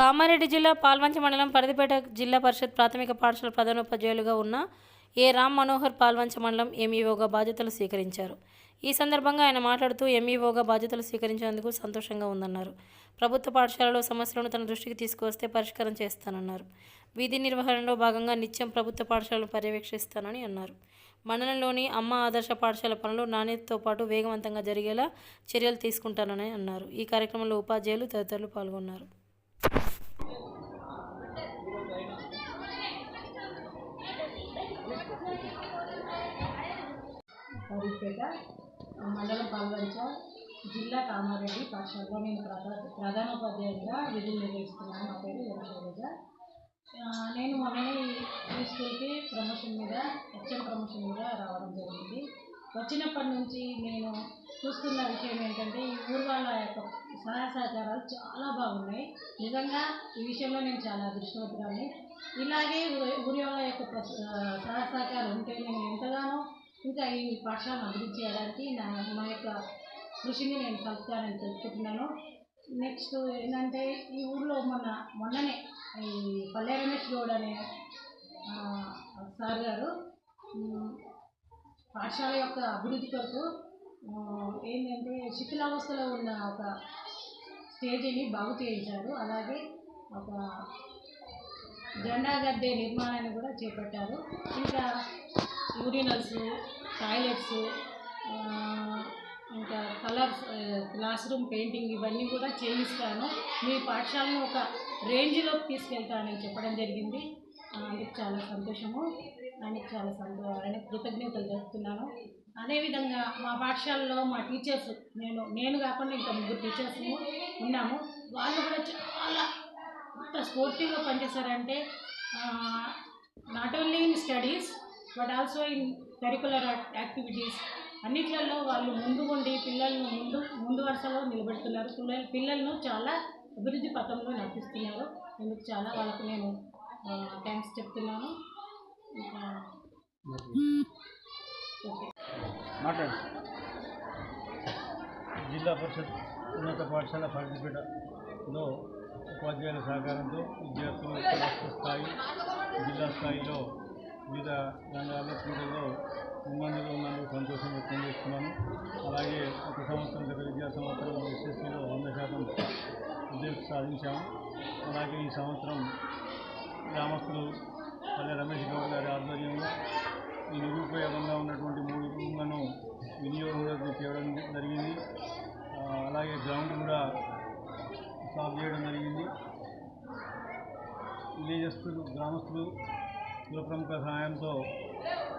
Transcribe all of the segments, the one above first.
కామారెడ్డి జిల్లా పాల్వంచ మండలం పరిధిపేట జిల్లా పరిషత్ ప్రాథమిక పాఠశాల ప్రధానోపాధ్యాయులుగా ఉన్న ఏ రామ్ మనోహర్ పాల్వంచ మండలం ఎంఈఓగా బాధ్యతలు స్వీకరించారు. ఈ సందర్భంగా ఆయన మాట్లాడుతూ ఎంఈఓగా బాధ్యతలు స్వీకరించినందుకు సంతోషంగా ఉందన్నారు. ప్రభుత్వ పాఠశాలలో సమస్యలను తన దృష్టికి తీసుకువస్తే పరిష్కారం చేస్తానన్నారు. వీధి నిర్వహణలో భాగంగా నిత్యం ప్రభుత్వ పాఠశాలను పర్యవేక్షిస్తానని అన్నారు. మండలంలోని అమ్మ ఆదర్శ పాఠశాల పనులు నాణ్యతతో పాటు వేగవంతంగా జరిగేలా చర్యలు తీసుకుంటానని అన్నారు. ఈ కార్యక్రమంలో ఉపాధ్యాయులు తదితరులు పాల్గొన్నారు. హరిపేట మండలం పాల్వంచ జిల్లా కామారెడ్డి పాఠశాలలో నేను ప్రధా ప్రధానోపాధ్యాయుడిగా విధులు నిర్వహిస్తున్నాను. నా పేరు యమశైలజ నేను మొన్ననే ఈ- స్కూల్కి ప్రమోషన్ మీద హెచ్ఎం ప్రమోషన్ మీద రావడం జరిగింది. వచ్చినప్పటి నుంచి నేను చూస్తున్న విషయం ఏంటంటే ఈ ఊరు వాళ్ళ యొక్క సహాయ సహకారాలు చాలా బాగున్నాయి. నిజంగా ఈ విషయంలో నేను చాలా అదృష్టవంతురాలి ఇలాగే ఊరి వాళ్ళ యొక్క ప్రస- సహాయ సహకారం ఉంటే నేను ఎంతగానో ఇంకా ఈ పాఠశాలను అభివృద్ధి చేయడానికి నా నా యొక్క కృషిని నేను కలుపుతానని తెలుసుకుంటున్నాను నెక్స్ట్ ఏంటంటే ఈ ఊర్లో మొన్న మొన్ననే ఈ పల్లె రమేష్ గౌడ్ అనే సార్ గారు పాఠశాల యొక్క అభివృద్ధి కొరకు ఏంటంటే శిథిలావస్థలో ఉన్న ఒక స్టేజీని బాగు చేయించారు. అలాగే ఒక జెండా గద్దె నిర్మాణాన్ని కూడా చేపట్టారు. ఇంకా యూరినల్స్ టాయిలెట్స్ ఇంకా కలర్స్ క్లాస్ రూమ్ పెయింటింగ్ ఇవన్నీ కూడా చేయిస్తాను. మీ పాఠశాలను ఒక రేంజ్లోకి తీసుకెళ్తానని చెప్పడం జరిగింది. ఆయనకు చాలా సంతోషము. ఆయనకు చాలా సంతో ఆయనకు కృతజ్ఞతలు తెలుపుతున్నాను. అదేవిధంగా మా పాఠశాలలో మా టీచర్స్ నేను నేను కాకుండా ఇంకా ముగ్గురు టీచర్స్ ఉన్నాము. వాళ్ళు కూడా చాలా స్పోర్టివ్గా పనిచేశారంటే not only in studies but also in curricular activities అన్నిట్లలో వాళ్ళు ముందు ఉండి పిల్లలను ముందు ముందు వరుసలో నిలబెడుతున్నారు. పిల్లలు పిల్లలను చాలా అభివృద్ధి పథంలో నడిపిస్తున్నారు. ఇందుకు చాలా వాళ్ళకు నేను థ్యాంక్స్ చెప్తున్నాను. మాట్లాడు. జిల్లా పరిషత్ ఉన్నత పాఠశాల ఫర్దిపేటలో ఉపాధ్యాయుల సహకారంతో విద్యార్థులు రాష్ట్ర స్థాయి జిల్లా స్థాయిలో వివిధ రంగాల్లో క్రీడల్లో ముందంజలో ఉన్నందుకు సంతోషం వ్యక్తం చేస్తున్నాను అలాగే ఒక సంవత్సరం గత విద్యా సంవత్సరం ఎస్ఎస్సీలో వంద శాతం విజయం సాధించాము. అలాగే ఈ సంవత్సరం గ్రామస్తులు పల్లె రమేష్ గౌడ్ గారి ఆధ్వర్యంలో ఈ నిరుపయోగంగా ఉన్నటువంటి మూడు విలేజస్తులు గ్రామస్తులు కుల ప్రముఖ సహాయంతో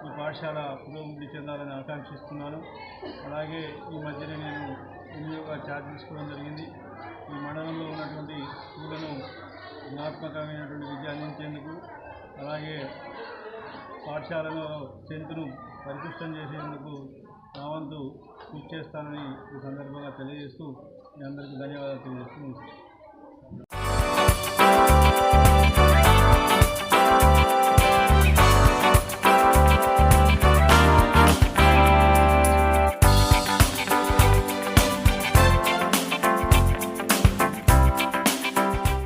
ఈ పాఠశాల పురోభివృద్ధి చెందాలని ఆకాంక్షిస్తున్నాను. అలాగే ఈ మధ్యనే నేను వినియోగ ఛార్జ్ తీసుకోవడం జరిగింది. ఈ మండలంలో ఉన్నటువంటి స్కూళ్ళను గుణాత్మకమైనటువంటి విద్య అందించేందుకు అలాగే పాఠశాలలో స్ట్రెంత్ను పరిపుష్టం చేసేందుకు నా వంతు కృషి చేస్తానని ఈ సందర్భంగా తెలియజేస్తూ మీ అందరికీ ధన్యవాదాలు తెలియజేస్తూ